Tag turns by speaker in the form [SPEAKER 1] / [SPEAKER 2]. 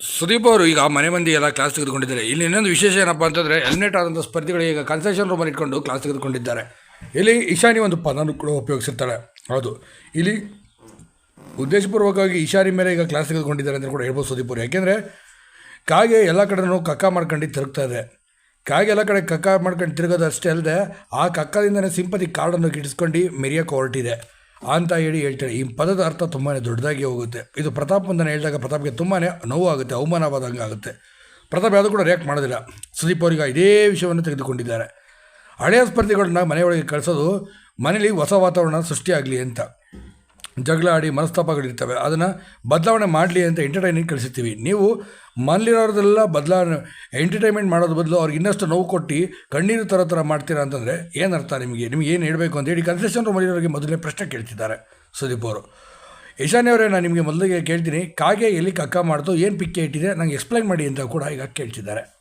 [SPEAKER 1] ಸುದೀಪ್ ಅವರು ಈಗ ಮನೆ ಮಂದಿ ಎಲ್ಲ ಕ್ಲಾಸ್ ತೆಗೆದುಕೊಂಡಿದ್ದಾರೆ. ಇಲ್ಲಿ ಇನ್ನೊಂದು ವಿಶೇಷ ಏನಪ್ಪ ಅಂತಂದರೆ ಎಲಿಮಿನೇಟ್ ಆದಂಥ ಸ್ಪರ್ಧಿಗಳು ಈಗ ಕನ್ಸೆಷನ್ ರೂಮಲ್ಲಿ ಇಟ್ಕೊಂಡು ಕ್ಲಾಸ್ ತೆಗೆದುಕೊಂಡಿದ್ದಾರೆ. ಇಲ್ಲಿ ಈಶಾನಿ ಒಂದು ಪದನೂ ಕೂಡ ಉಪಯೋಗಿಸಿರ್ತಾಳೆ ಹೌದು. ಇಲ್ಲಿ ಉದ್ದೇಶಪೂರ್ವಕವಾಗಿ ಈಶಾನಿ ಮೇಲೆ ಈಗ ಕ್ಲಾಸ್ ತೆಗೆದುಕೊಂಡಿದ್ದಾರೆ ಅಂತ ಕೂಡ ಹೇಳ್ಬೋದು ಸುದೀಪ್ ಅವರು. ಯಾಕೆಂದರೆ ಕಾಗೆ ಎಲ್ಲ ಕಡೆನೂ ಕಕ್ಕ ಮಾಡ್ಕೊಂಡು ತಿರುಗ್ತಾ ಇದೆ. ಕಾಗೆ ಎಲ್ಲ ಕಡೆ ಕಕ್ಕ ಮಾಡ್ಕೊಂಡು ತಿರುಗೋದು ಅಷ್ಟೇ ಅಲ್ಲದೆ ಆ ಕಕ್ಕದಿಂದನೇ ಸಿಂಪತಿ ಕಾರ್ಡನ್ನು ಗಿಡಿಸ್ಕೊಂಡು ಮೆರಿಯೋಕೆ ಹೊರಟಿದೆ. ಅಂತ ಹೇಳಿ ಹೇಳ್ತಾರೆ. ಈ ಪದದ ಅರ್ಥ ತುಂಬಾ ದೊಡ್ಡದಾಗಿ ಹೋಗುತ್ತೆ. ಇದು ಪ್ರತಾಪ್ ಅಂತ ಹೇಳಿದಾಗ ಪ್ರತಾಪ್ಗೆ ತುಂಬಾ ನೋವು ಆಗುತ್ತೆ ಅವಮಾನವಾದಂಗೆ ಆಗುತ್ತೆ. ಪ್ರತಾಪ್ ಯಾವುದೂ ಕೂಡ ರಿಯಾಕ್ಟ್ ಮಾಡೋದಿಲ್ಲ. ಸುದೀಪ್ ಅವರಿಗೆ ಇದೇ ವಿಷಯವನ್ನು ತೆಗೆದುಕೊಂಡಿದ್ದಾರೆ. ಹಳೆಯ ಸ್ಪರ್ಧಿಗಳನ್ನ ಮನೆಯೊಳಗೆ ಕಳಿಸೋದು ಮನೇಲಿ ಹೊಸ ವಾತಾವರಣ ಸೃಷ್ಟಿಯಾಗಲಿ ಅಂತ. ಜಗಳ ಆಡಿ ಮನಸ್ತಾಪಗಳಿರ್ತವೆ. ಅದನ್ನು ಬದಲಾವಣೆ ಮಾಡಲಿ ಅಂತ ಎಂಟರ್ಟೈನಿಂಗ್ ಕಳಿಸ್ತೀವಿ. ನೀವು ಮನಲ್ಲಿರೋದೆಲ್ಲ ಬದಲಾವಣೆ ಎಂಟರ್ಟೈನ್ಮೆಂಟ್ ಮಾಡೋದು ಬದಲು ಅವ್ರಿಗೆ ಇನ್ನಷ್ಟು ನೋವು ಕೊಟ್ಟು ಕಣ್ಣೀರು ಥರ ಥರ ಮಾಡ್ತೀರಾ ಅಂತಂದರೆ ಏನರ್ಥ ನಿಮಗೆ? ನಿಮ್ಗೆ ಏನು ಹೇಳಬೇಕು ಅಂತ ಹೇಳಿ ಕನ್ಸೆಷನ್ ರೂಮಲ್ಲಿರೋರಿಗೆ ಮೊದಲನೇ ಪ್ರಶ್ನೆ ಕೇಳ್ತಿದ್ದಾರೆ ಸುದೀಪ್ ಅವರು. ಈಶಾನ್ಯ ಅವರೇ, ನಾನು ನಿಮಗೆ ಮೊದಲಿಗೆ ಕೇಳ್ತೀನಿ. ಕಾಗೆ ಎಲ್ಲಿ ಕಕ್ಕ ಮಾಡ್ತು ಏನು ಪಿಕ್ಕೆ ಇಟ್ಟಿದೆ, ನಂಗೆ ಎಕ್ಸ್ಪ್ಲೈನ್ ಮಾಡಿ ಅಂತ ಕೂಡ ಈಗ ಕೇಳ್ತಿದ್ದಾರೆ.